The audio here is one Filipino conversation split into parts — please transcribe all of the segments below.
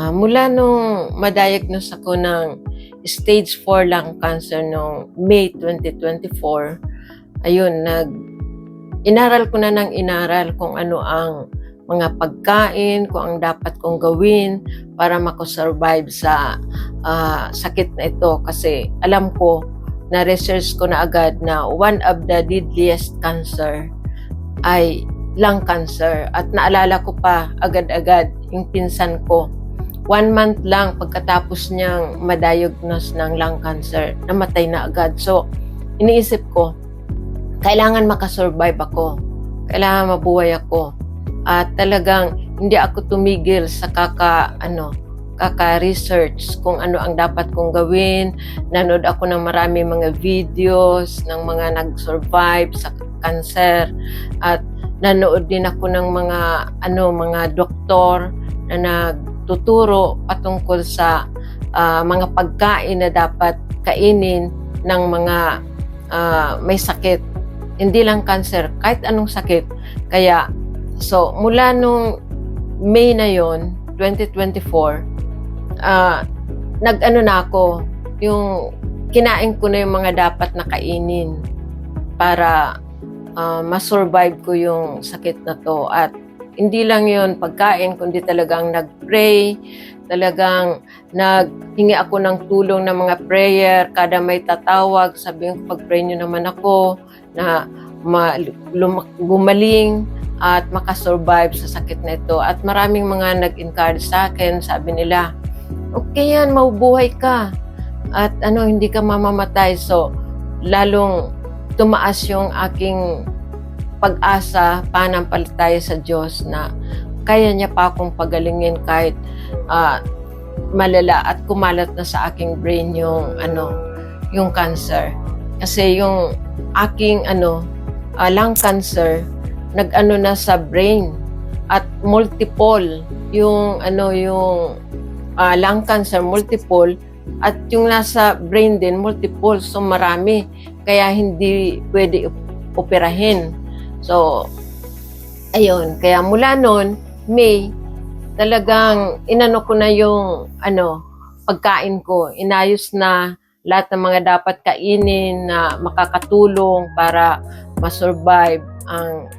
Ah, mula nung ma-diagnose ako ng stage 4 lung cancer noong May 2024, ayun, nag inaral ko na ng inaral kung ano ang mga pagkain, kung ang dapat kong gawin para makasurvive sa ah, sakit na ito. Kasi alam ko, na-research ko na agad na one of the deadliest cancer ay lung cancer. At naalala ko pa agad-agad yung pinsan ko. One month lang pagkatapos niyang ma-diagnose ng lung cancer, namatay na agad. So, iniisip ko, kailangan makasurvive ako. Kailangan mabuhay ako. At talagang hindi ako tumigil sa kaka, ano, kaka-research kung ano ang dapat kong gawin. Nanood ako ng marami mga videos ng mga nag-survive sa cancer. At nanood din ako ng mga, ano, mga doktor na nagtuturo patungkol sa ah, mga pagkain na dapat kainin ng mga ah, may sakit. Hindi lang cancer, kahit anong sakit. Kaya, so, mula nung May na yon 2024, ah, nag-ano na ako, yung kinain ko na yung mga dapat na kainin para ah, masurvive ko yung sakit na to. At hindi lang yon pagkain, kundi talagang nag-pray, talagang naghingi ako ng tulong ng mga prayer, kada may tatawag, sabihin ko, pag-pray nyo naman ako, na gumaling at makasurvive sa sakit na ito. At maraming mga nag-encourage sa akin, sabi nila, okay yan, maubuhay ka. At ano, hindi ka mamamatay. So, lalong tumaas yung aking pag-asa, panampalataya sa Diyos na kaya niya pa akong pagalingin kahit ah, malala at kumalat na sa aking brain yung ano, yung cancer. Kasi yung aking ano, ah, lung cancer, nag-ano na sa brain at multiple yung ano yung ah, lung cancer multiple at yung nasa brain din multiple. So marami. Kaya hindi pwede op- operahin so ayun kaya mula noon May talagang inano ko na yung ano pagkain ko. Inayos na lahat ng mga dapat kainin na makakatulong para ma-survive ang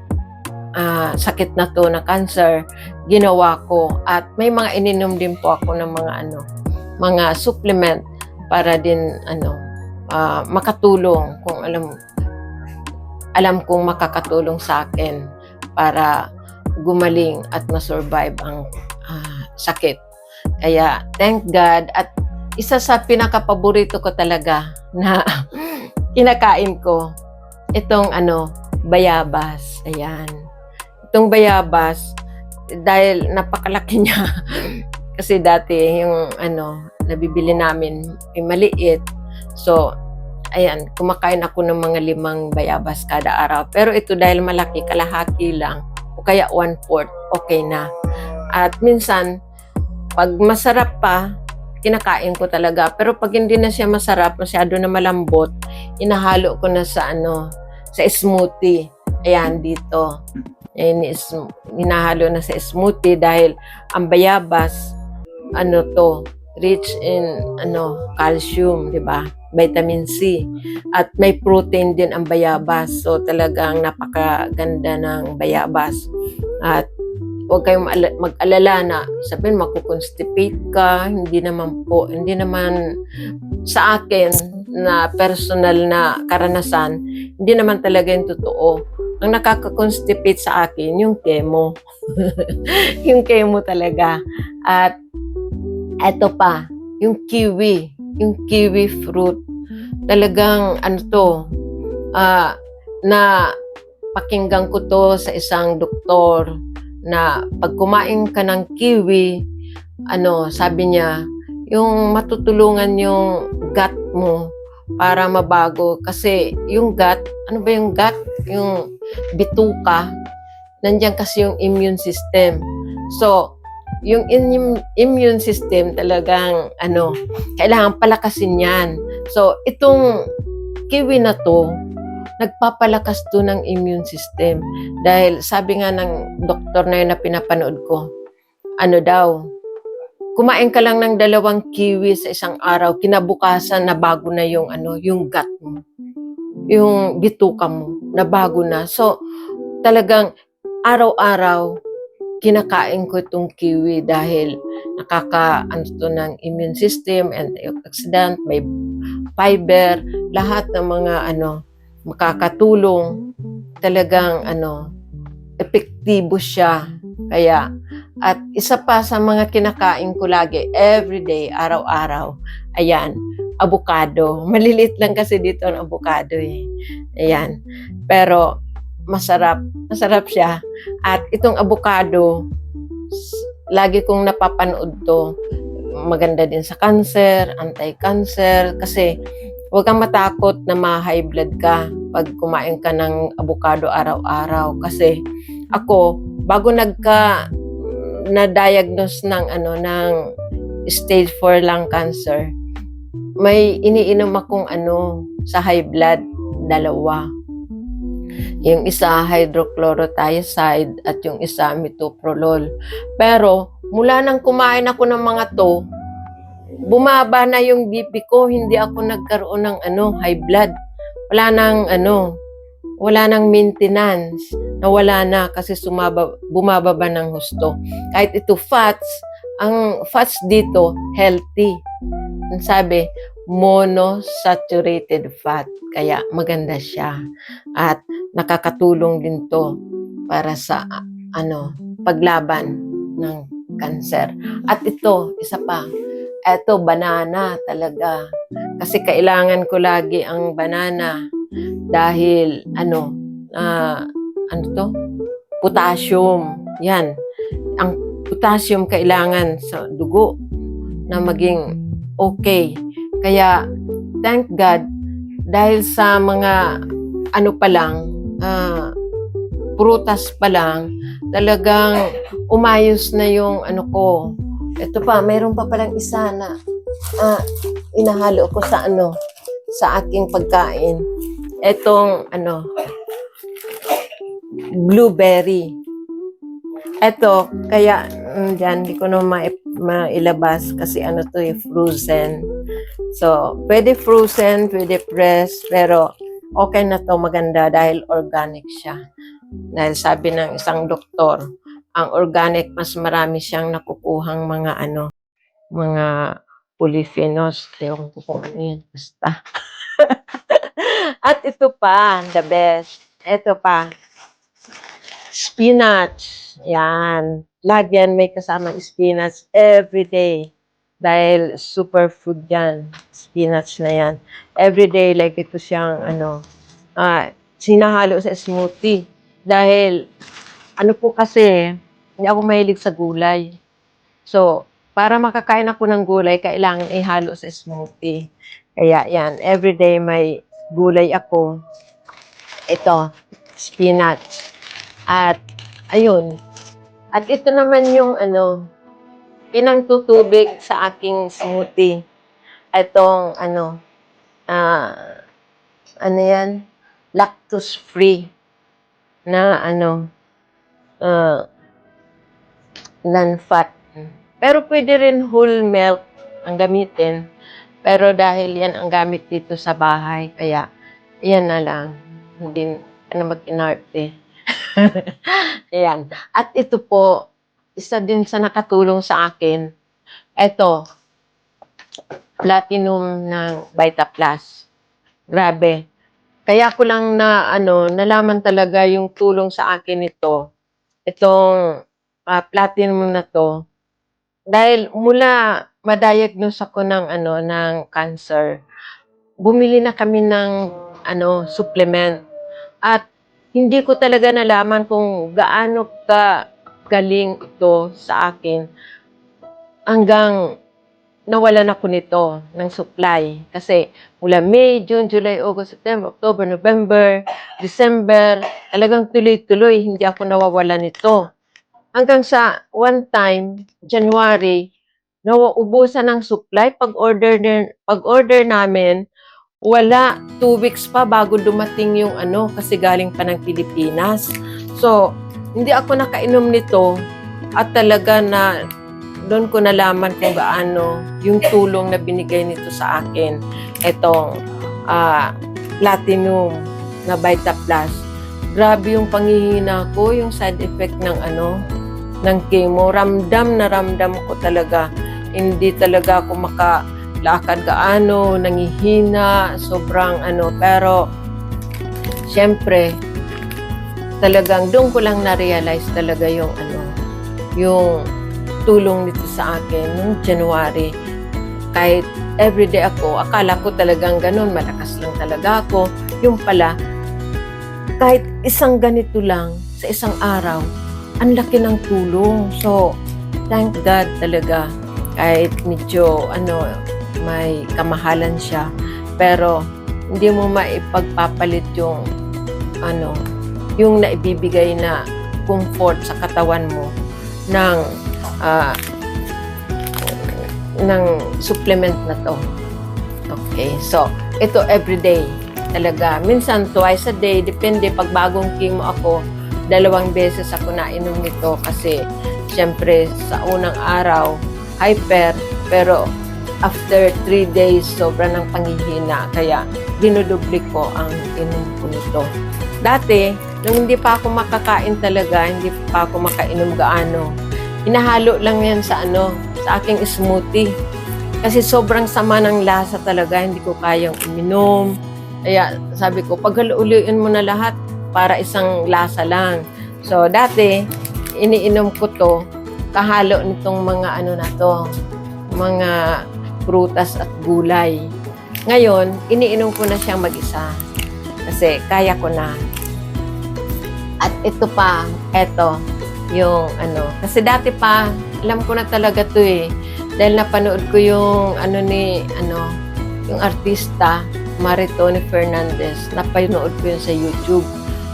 ah, sakit na to na cancer ginawa ko. At may mga ininom din po ako ng mga ano mga supplement para din ano ah, makatulong kung alam alam kong makakatulong sa akin para gumaling at ma-survive ang ah, sakit. Kaya thank God at isa sa pinakapaborito ko talaga na kinakain ko itong ano bayabas. Ayan. Itong bayabas dahil napakalaki niya kasi dati yung ano nabibili namin ay maliit. So, ayan, kumakain ako ng mga limang bayabas kada araw. Pero ito dahil malaki, kalahati lang, o kaya one-fourth, okay na. At minsan, pag masarap pa, kinakain ko talaga. Pero pag hindi na siya masarap, masyado na malambot, inahalo ko na sa ano, sa smoothie. Ayan, dito. Ayan, is, inahalo na sa smoothie dahil ang bayabas, ano to, rich in ano calcium, 'di ba? Vitamin C. At may protein din ang bayabas. So talagang napakaganda ng bayabas. At huwag kayong mag-alala na sabihin makukonstipate ka, hindi naman po, hindi naman sa akin na personal na karanasan, hindi naman talaga yung totoo. Ang nakaka-constipate sa akin, yung chemo. yung chemo talaga. At eto pa, yung kiwi, yung kiwi fruit. Talagang ano to, ah, na pakinggan ko to sa isang doktor na pag kumain ka ng kiwi, ano, sabi niya, yung matutulungan yung gut mo para mabago. Kasi yung gut, ano ba yung gut? Yung bituka, nandiyan kasi yung immune system. So, yung immune, immune system talagang ano, kailangan palakasin yan. So, itong kiwi na to, nagpapalakas to ng immune system. Dahil sabi nga ng doktor na yun na pinapanood ko, ano daw, kumain ka lang ng dalawang kiwi sa isang araw, kinabukasan na bago na yung ano, yung gut mo. Yung bituka mo, na bago na. So, talagang araw-araw, kinakain ko itong kiwi dahil nakaka ano to ng immune system, antioxidant, may fiber, lahat ng mga ano makakatulong. Talagang ano epektibo siya. Kaya at isa pa sa mga kinakain ko lagi everyday, araw-araw, ayan, avocado. Malilit lang kasi dito ang avocado eh. Ayan. Pero masarap, masarap siya. At itong avocado, lagi kong napapanood to. Maganda din sa cancer, anti-cancer, kasi huwag kang matakot na ma-high blood ka pag kumain ka ng avocado araw-araw. Kasi ako, bago nagka na-diagnose ng ano ng stage 4 lung cancer, may iniinom akong ano sa high blood, dalawa. Yung isa hydrochlorothiazide at yung isa metoprolol. Pero mula nang kumain ako ng mga to, bumaba na yung BP ko, hindi ako nagkaroon ng ano, high blood. Wala nang ano, wala nang maintenance. Nawala na kasi sumaba, bumababa ng husto. Kahit ito fats, ang fats dito healthy. Ang sabi, monosaturated fat. Kaya maganda siya. At nakakatulong din to para sa ano, paglaban ng cancer. At ito, isa pa, ito banana talaga. Kasi kailangan ko lagi ang banana dahil ano, ah, ano to? Potassium. Yan. Ang potassium kailangan sa dugo na maging okay. Kaya thank God dahil sa mga ano pa lang, ah, prutas pa lang, talagang umayos na yung ano ko. Ito pa, mayroon pa palang isa na ah, inahalo ko sa ano, sa aking pagkain. Etong ano, blueberry. Ito, kaya mm, dyan, hindi ko na ma- mailabas kasi ano to eh, frozen. So, pwede frozen, pwede press, pero okay na to maganda dahil organic siya. Dahil sabi ng isang doktor, ang organic mas marami siyang nakukuhang mga ano, mga polyphenols. Ko kung ano yun, basta. At ito pa, the best. Ito pa, spinach. Yan. Lahat may kasama spinach every day. Dahil superfood yan. Spinach na yan. Every day, like ito siyang, ano, ah, sinahalo sa smoothie. Dahil, ano po kasi, hindi ako mahilig sa gulay. So, para makakain ako ng gulay, kailangan ihalo sa smoothie. Kaya yan, every day may gulay ako. Ito, spinach. At, ayun. At ito naman yung ano, pinangtutubig sa aking smoothie. Itong ano, ah, ano yan? Lactose free na ano, ah, non-fat. Pero pwede rin whole milk ang gamitin. Pero dahil yan ang gamit dito sa bahay, kaya yan na lang. Hindi ano mag-inarte. Ayan. At ito po, isa din sa nakatulong sa akin. Ito, platinum ng Vita Plus. Grabe. Kaya ko lang na ano, nalaman talaga yung tulong sa akin ito. Itong ah, platinum na to. Dahil mula ma-diagnose ako ng ano ng cancer, bumili na kami ng ano supplement. At hindi ko talaga nalaman kung gaano ka galing ito sa akin hanggang nawalan ako nito ng supply. Kasi mula May, June, July, August, September, October, November, December, talagang tuloy-tuloy, hindi ako nawawalan nito. Hanggang sa one time, January, nauubusan ng supply. Pag-order, pag-order namin, wala. Two weeks pa bago dumating yung ano, kasi galing pa ng Pilipinas. So, hindi ako nakainom nito at talaga na doon ko nalaman kung gaano yung tulong na binigay nito sa akin. Itong ah, platinum na Vita Plus. Grabe yung pangihina ko, yung side effect ng ano, ng chemo. Ramdam na ramdam ko talaga. Hindi talaga ako makalakad gaano, nangihina, sobrang ano. Pero, syempre, talagang doon ko lang na-realize talaga yung ano, yung tulong nito sa akin nung January. Kahit everyday ako, akala ko talagang ganun, malakas lang talaga ako. Yung pala, kahit isang ganito lang sa isang araw, ang laki ng tulong. So, thank God talaga. Kahit medyo, ano, may kamahalan siya. Pero, hindi mo maipagpapalit yung, ano, yung naibibigay na comfort sa katawan mo ng ah, ng supplement na to. Okay, so ito everyday talaga. Minsan twice a day, depende pag bagong chemo ako, dalawang beses ako nainom nito kasi syempre sa unang araw hyper pero after 3 days sobra ng panghihina kaya dinudubli ko ang inom ko nito. Dati, nung hindi pa ako makakain talaga, hindi pa ako makainom gaano, hinahalo lang yan sa ano, sa aking smoothie. Kasi sobrang sama ng lasa talaga, hindi ko kayang uminom. Kaya sabi ko, paghaluuliin mo na lahat para isang lasa lang. So dati, iniinom ko to, kahalo nitong mga ano na to, mga prutas at gulay. Ngayon, iniinom ko na siyang mag-isa. Kasi kaya ko na. At ito pa, eto, yung ano. Kasi dati pa, alam ko na talaga to eh. Dahil napanood ko yung ano ni, ano, yung artista, Maritone Fernandez. Napanood ko yun sa YouTube.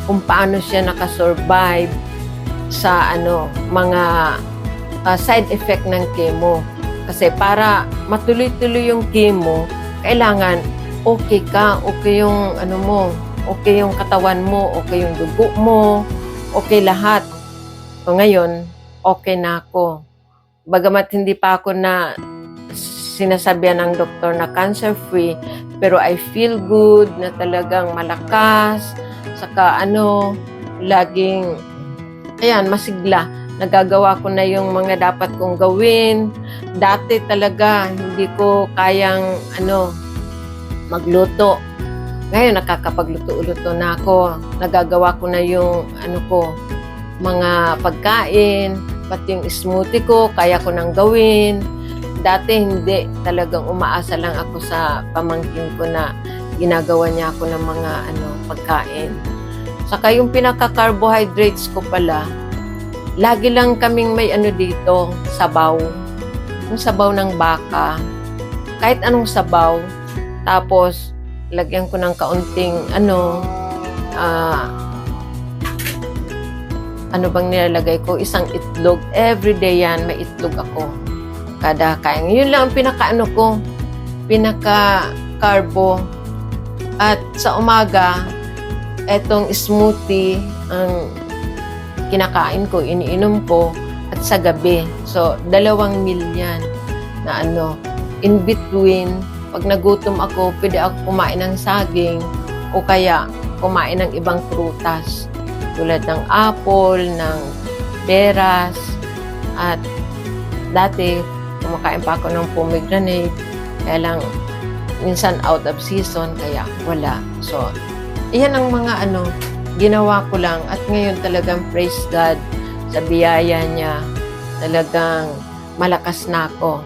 Kung paano siya nakasurvive sa ano, mga ah, side effect ng chemo. Kasi para matuloy-tuloy yung chemo, kailangan okay ka, okay yung ano mo, okay yung katawan mo, okay yung dugo mo, okay lahat. So ngayon, okay na ako. Bagamat hindi pa ako na sinasabihan ng doktor na cancer-free, pero I feel good na talagang malakas, saka ano, laging, ayan, masigla. Nagagawa ko na yung mga dapat kong gawin. Dati talaga, hindi ko kayang, ano, magluto. Ngayon, nakakapagluto-luto na ako. Nagagawa ko na yung, ano ko, mga pagkain, pati yung smoothie ko, kaya ko nang gawin. Dati hindi, talagang umaasa lang ako sa pamangkin ko na ginagawa niya ako ng mga ano pagkain. Saka yung pinaka-carbohydrates ko pala, lagi lang kaming may ano dito, sabaw. Yung sabaw ng baka. Kahit anong sabaw. Tapos, lagyan ko ng kaunting ano, ah, ano bang nilalagay ko? Isang itlog. Everyday yan, may itlog ako. Kada kain. Yun lang ang pinaka-ano ko. Pinaka-carbo. At sa umaga, etong smoothie ang kinakain ko, iniinom ko. At sa gabi. So, dalawang meal yan na ano, in between, pag nagutom ako, pwede ako kumain ng saging o kaya kumain ng ibang prutas tulad ng apple, ng peras, at dati kumakain pa ako ng pomegranate, kaya lang minsan out of season, kaya wala. So, iyan ang mga ano, ginawa ko lang at ngayon talagang praise God sa biyaya niya. Talagang malakas na ako.